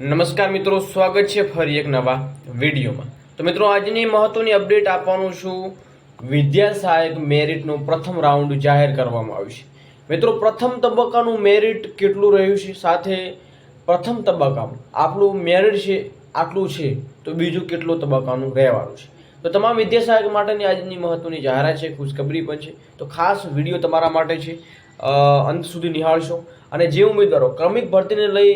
નમસ્કાર મિત્રો, સ્વાગત છે ફરી એક નવા વિડીયોમાં. તો મિત્રો, આજની મહત્વની અપડેટ આપવાનું છું. વિદ્યા સહાયક મેરિટનું પ્રથમ રાઉન્ડ જાહેર કરવામાં આવ્યું છે. મિત્રો, પ્રથમ તબક્કાનું મેરિટ કેટલું રહ્યું છે? સાથે પ્રથમ તબક્કામાં આપણું મેરિટ છે આટલું છે, તો બીજું કેટલું તબક્કાનું રહેવાનું છે? તો તમામ વિદ્યા સહાયક માટેની આજની મહત્વની જાહેરાત છે, ખુશખબરી પણ છે. તો ખાસ વીડિયો તમારા માટે છે. અંત સુધી નિહાળશો. અને જે ઉમેદવારો ક્રમિક ભરતીને લઈ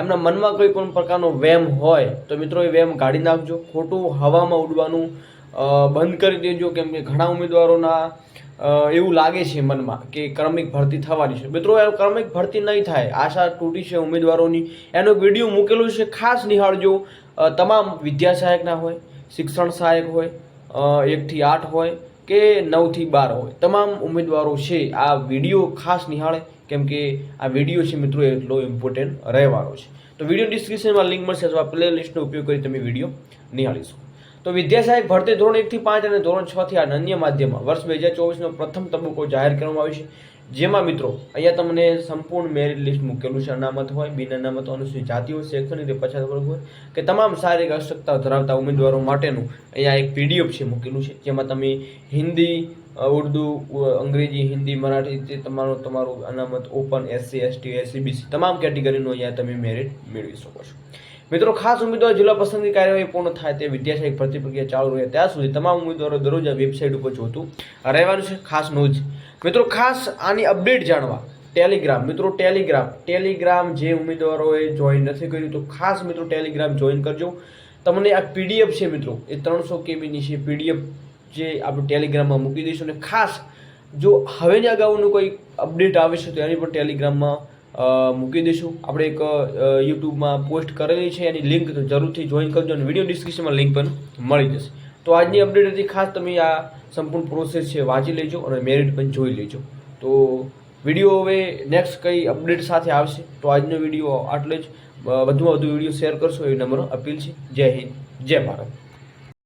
એમના મનમાં કોઈ પણ પ્રકારનો વેમ હોય, તો મિત્રો એ વેમ કાઢી નાખજો. ખોટું હવામાં ઉડવાનું બંધ કરી દેજો. કેમ કે ઘણા ઉમેદવારોના એવું લાગે છે મનમાં કે ક્રમિક ભરતી થવાની છે. મિત્રો ક્રમિક ભરતી નહીં થાય. આશા તૂટી છે ઉમેદવારોની. એનો વીડિયો મૂકેલો છે. ખાસ નિહાળજો. તમામ વિદ્યા સહાયકના હોય, શિક્ષણ સહાયક હોય એકથી આઠ હોય કે નવથી બાર હોય. તમામ ઉમેદવારો છે આ વીડિયો ખાસ નિહાળે. કેમ કે આ વીડિયો છે મિત્રો એટલો ઇમ્પોર્ટન્ટ રહેવાનો છે. તો વીડિયો ડિસ્ક્રિપ્શનમાં લિંક મળશે, અથવા પ્લે લિસ્ટનો ઉપયોગ કરી તમે વીડિયો નિહાળીશું. તો વિદ્યા સહાયક ભરતી ધોરણ એકથી પાંચ અને ધોરણ છ થી આઠ અન્ય માધ્યમમાં વર્ષ બે હજાર ચોવીસનો પ્રથમ તબક્કો જાહેર કરવામાં આવ્યો છે. જેમાં મિત્રો, અહીંયા તમને સંપૂર્ણ મેરિટ લિસ્ટ મૂકેલું છે, અનામત હોય, બિન અનામત, અનુસૂચિત જાતિ હોય શૈક્ષણિક પછાત વર્ગ હોય, કે તમામ શારીરિક અશક્તતા ધરાવતા ઉમેદવારો માટેનું અહીંયા એક પીડીએફ છે મૂકેલું છે, જેમાં તમે હિન્દી ઉર્દુ અંગ્રેજી, હિન્દી, મરાઠી જે તમારું તમારું અનામત ઓપન એસસી એસટી એસસીબીસી તમામ કેટેગરીનું અહીંયા તમે મેરિટ મેળવી શકો છો. મિત્રો, ખાસ ઉમેદવાર જિલ્લા પસંદગી કાર્યવાહી પૂર્ણ થાય તે વિદ્યાશાયક ભરતી પ્રક્રિયા ચાલુ રહે ત્યાં સુધી તમામ ઉમેદવારો દરરોજ આ વેબસાઇટ ઉપર જોતું રહેવાનું છે. ખાસ નોંધ મિત્રો, ખાસ આની અપડેટ જાણવા. ટેલિગ્રામ મિત્રો ટેલિગ્રામ ટેલિગ્રામ જે ઉમેદવારોએ જોઈન નથી કર્યું તો ખાસ મિત્રો ટેલિગ્રામ જોઈન કરજો. તમને આ પીડીએફ છે મિત્રો, એ ત્રણસો કેબીની છે પીડીએફ જે આપણે ટેલિગ્રામમાં મૂકી દઈશું. અને ખાસ જો હવેની અગાઉનું કોઈ અપડેટ આવે છે તો એની પણ ટેલિગ્રામમાં મૂકી દઈશું. આપણે એક યુટ્યુબમાં પોસ્ટ કરેલી છે, એની લિંક જરૂરથી જોઈન કરજો અને વીડિયો ડિસ્ક્રિપ્શનમાં લિંક પણ મળી જશે. તો આજની અપડેટ હતી, ખાસ તમે આ સંપૂર્ણ પ્રોસેસ છે વાંચી લેજો અને મેરિટ પણ જોઈ લેજો. તો વીડિયો હવે નેક્સ્ટ કઈ અપડેટ સાથે આવશે, તો આજનો વીડિયો આટલે જ. વધુમાં વધુ વીડિયો શેર કરશો એ નમ્ર અપીલ છે. જય હિન્દ, જય ભારત.